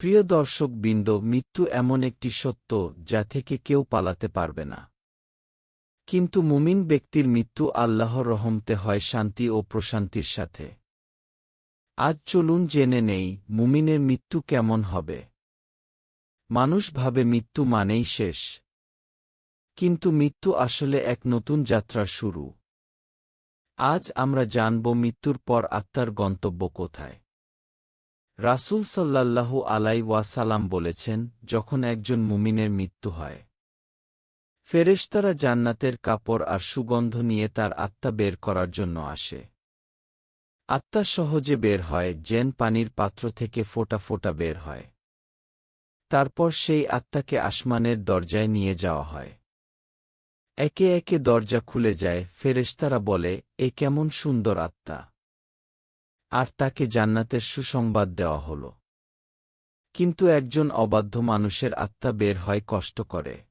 প্রিয় দর্শক বিন্দ মৃত্যু এমন একটি সত্য যা থেকে কেউ পালাতে পারবে না। কিন্তু মুমিন ব্যক্তির মৃত্যু আল্লাহর রহমতে হয় শান্তি ও প্রশান্তির সাথে। আজ চলুন জেনে নেই মুমিনের মৃত্যু কেমন হবে। মানুষ ভাবে মৃত্যু মানেই শেষ। কিন্তু মৃত্যু আসলে এক নতুন যাত্রার শুরু। আজ আমরা জানব মৃত্যুর পর আত্মার গন্তব্য কোথায়। রাসূল সাল্লাল্লাহু আলাই ওয়াসালাম বলেছেন, যখন একজন মুমিনের মৃত্যু হয়, ফেরেশতারা জান্নাতের কাপড় আর সুগন্ধ নিয়ে তার আত্মা বের করার জন্য আসে। আত্মা সহজে বের হয় জেন পানির পাত্র থেকে ফোটা ফোটা বের হয়। তারপর সেই আত্মাকে আসমানের দরজায় নিয়ে যাওয়া হয়। একে একে দরজা খুলে যায়, ফেরেশতারা বলে, এ কেমন সুন্দর আত্মা। আর তাকে জান্নাতের সুসংবাদ দেওয়া হল। কিন্তু একজন অবাধ্য মানুষের আত্মা বের হয় কষ্ট করে।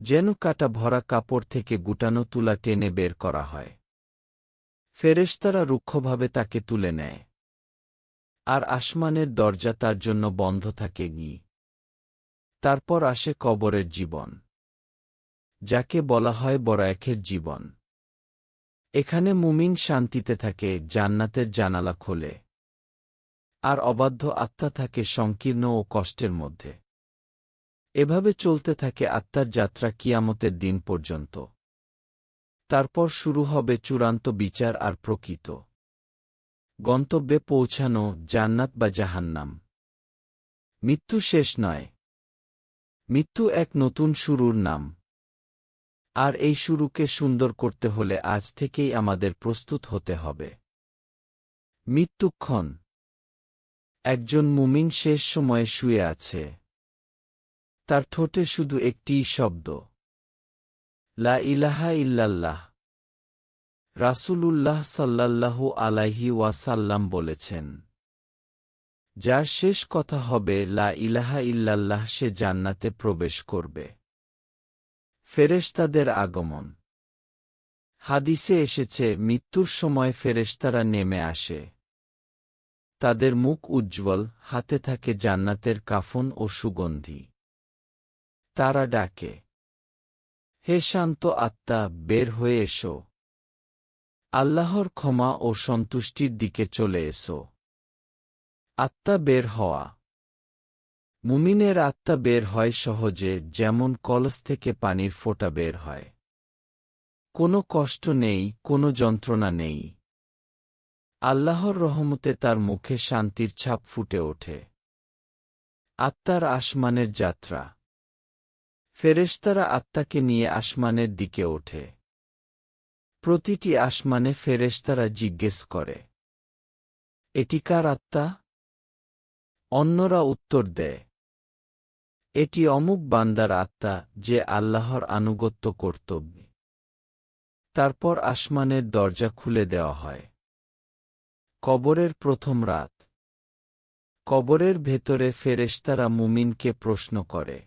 যেন কাটা ভরা কাপড় থেকে গুটানো তুলা টেনে বের করা হয়। ফেরেশতারা রুক্ষভাবে তাকে তুলে নেয়। আর আসমানের দরজা তার জন্য বন্ধ থাকে গি তারপর আসে কবরের জীবন। যাকে বলা হয় বরায়েখের জীবন। এখানে মুমিন শান্তিতে থাকে, জান্নাতের জানালা খোলে। আর অবাধ্য আত্মা থাকে সংকীর্ণ ও কষ্টের মধ্যে। এভাবে চলতে থাকে আত্মার যাত্রা কিয়ামতের দিন পর্যন্ত। তারপর শুরু হবে চূড়ান্ত বিচার আর প্রকৃত। গন্তব্যে পৌঁছানো জান্নাত বা জাহান্নাম। মৃত্যু শেষ নয়। মৃত্যু এক নতুন শুরুর নাম। আর এই শুরুকে সুন্দর করতে হলে আজ থেকেই আমাদের প্রস্তুত হতে হবে। মৃত্যুক্ষণ। একজন মুমিন শেষ সময়ে শুয়ে আছে। তার ঠোঁটে শুধু একটিই শব্দ। লা ইলাহা ইল্লাল্লাহ। রাসূলুল্লাহ সাল্লাল্লাহু আলাইহি ওয়াসাল্লাম বলেছেন, যার শেষ কথা হবে লা ইলাহা ইল্লাল্লাহ সে জান্নাতে প্রবেশ করবে। ফেরেশতাদের আগমন। হাদিসে এসেছে, মৃত্যুর সময় ফেরেশতারা নেমে আসে। তাদের মুখ উজ্জ্বল, হাতে থাকে জান্নাতের কাফন ও সুগন্ধি। তারা ডাকে, হে শান্ত আত্মা, বের হয়ে এসো। আল্লাহর ক্ষমা ও সন্তুষ্টির দিকে চলে এসো। আত্মা বের হওয়া। মুমিনের আত্মা বের হয় সহজে, যেমন কলস থেকে পানির ফোঁটা বের হয়। কোনো কষ্ট নেই, কোনো যন্ত্রণা নেই। আল্লাহর রহমতে তার মুখে শান্তির ছাপ ফুটে ওঠে। আত্মার আসমানের যাত্রা। ফেরেশতারা আত্মাকে নিয়ে আসমানের দিকে ওঠে। প্রতিটি আসমানে ফেরেশতারা জিজ্ঞেস করে, এটি কার আত্মা? অন্যরা উত্তর দেয় এটি অমুক বান্দার আত্মা যে আল্লাহর আনুগত্য কর্তব্য। তারপর আসমানের দরজা খুলে দেওয়া হয়। কবরের প্রথম রাত। কবরের ভেতরে ফেরেশতারা মুমিনকে প্রশ্ন করে।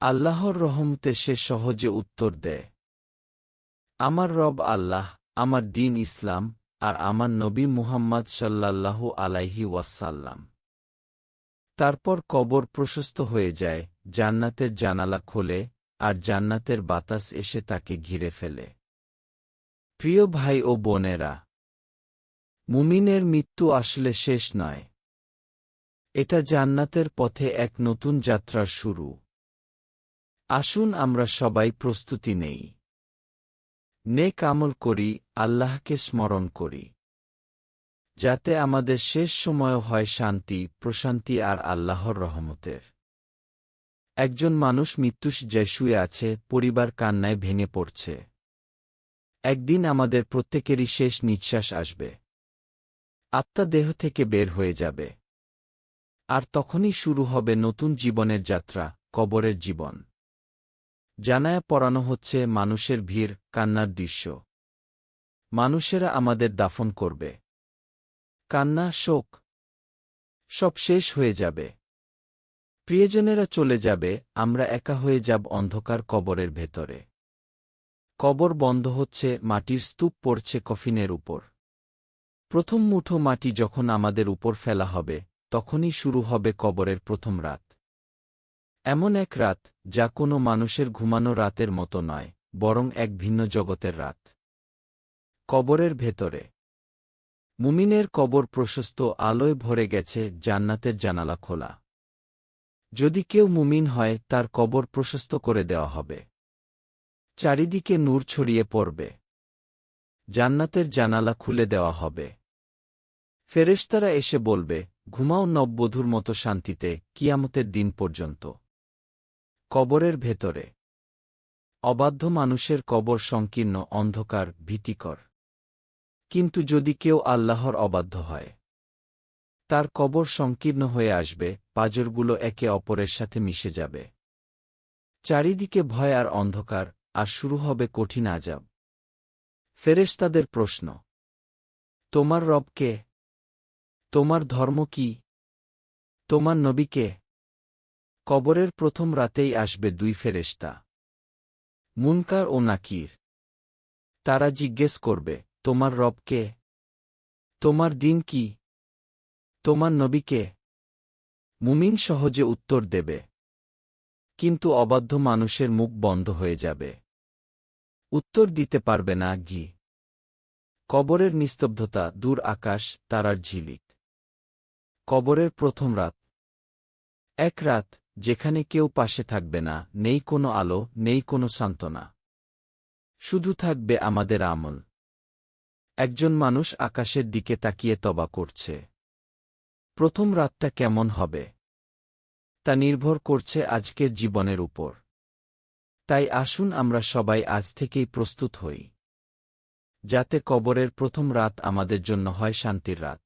আল্লাহর রহমতে সে সহজে উত্তর দেয়। আমার রব আল্লাহ, আমার দিন ইসলাম, আর আমার নবী মুহাম্মদ সাল্লাল্লাহু আলাইহি ওয়াসাল্লাম। তারপর কবর প্রশস্ত হয়ে যায়, জান্নাতের জানালা খোলে, আর জান্নাতের বাতাস এসে তাকে ঘিরে ফেলে। প্রিয় ভাই ও বোনেরা, মুমিনের মৃত্যু আসলে শেষ নয়। এটা জান্নাতের পথে এক নতুন যাত্রার শুরু। আসুন আমরা সবাই প্রস্তুতি নেই। নেক আমল করি, আল্লাহকে স্মরণ করি। যাতে আমাদের শেষ সময়ও হয় শান্তি, প্রশান্তি আর আল্লাহর রহমতের। একজন মানুষ মৃত্যুস যে শুয়ে আছে, পরিবার কান্নায় ভেঙে পড়ছে। একদিন আমাদের প্রত্যেকেরই শেষ নিঃশ্বাস আসবে। আত্মা দেহ থেকে বের হয়ে যাবে। আর তখনই শুরু হবে নতুন জীবনের যাত্রা, কবরের জীবন। জানায়া পড়ানো হচ্ছে, মানুষের ভিড়, কান্নার দৃশ্য। মানুষেরা আমাদের দাফন করবে। কান্না, শোক সব শেষ হয়ে যাবে। প্রিয়জনেরা চলে যাবে, আমরা একা হয়ে যাব অন্ধকার কবরের ভেতরে। কবর বন্ধ হচ্ছে, মাটির স্তূপ পড়ছে কফিনের উপর। প্রথম মুঠো মাটি যখন আমাদের উপর ফেলা হবে, তখনই শুরু হবে কবরের প্রথম রাত। এমন এক রাত, যা কোনো মানুষের ঘুমানো রাতের মতো নয়, বরং এক ভিন্ন জগতের রাত। কবরের ভেতরে মুমিনের কবর প্রশস্ত আলোয় ভরে গেছে জান্নাতের জানালা খোলা। যদি কেউ মুমিন হয়, তার কবর প্রশস্ত করে দেওয়া হবে। চারিদিকে নূর ছড়িয়ে পড়বে। জান্নাতের জানালা খুলে দেওয়া হবে। ফেরেশতারা এসে বলবে, ঘুমাও নববধূর মতো শান্তিতে, কিয়ামতের দিন পর্যন্ত। কবরের ভেতরে। অবাধ্য মানুষের কবর সংকীর্ণ অন্ধকার, ভীতিকর। কিন্তু যদি কেউ আল্লাহর অবাধ্য হয়, তার কবর সংকীর্ণ হয়ে আসবে, পাজরগুলো একে অপরের সাথে মিশে যাবে। চারিদিকে ভয় আর অন্ধকার, আর শুরু হবে কঠিন আজাব ফেরেশতাদের প্রশ্ন, তোমার রবকে তোমার ধর্ম কি? তোমার নবীকে কবরের প্রথম রাতেই আসবে দুই ফেরেশতা, মুনকার ও নাকির। তারা জিজ্ঞেস করবে তোমার রব কে? তোমার দিন কি? তোমার নবীকে মুমিন সহজে উত্তর দেবে। কিন্তু অবাধ্য মানুষের মুখ বন্ধ হয়ে যাবে। উত্তর দিতে পারবে না গি কবরের নিস্তব্ধতা দূর আকাশ, তারার ঝিলিক। কবরের প্রথম রাত। এক রাত, যেখানে কেউ পাশে থাকবে না, নেই কোনো আলো, নেই কোনো সান্ত্বনা। শুধু থাকবে আমাদের আমল। একজন মানুষ আকাশের দিকে তাকিয়ে তবা করছে। প্রথম রাতটা কেমন হবে? তা নির্ভর করছে আজকের জীবনের উপর। তাই আসুন আমরা সবাই আজ থেকেই প্রস্তুত হই। যাতে কবরের প্রথম রাত আমাদের জন্য হয় শান্তির রাত।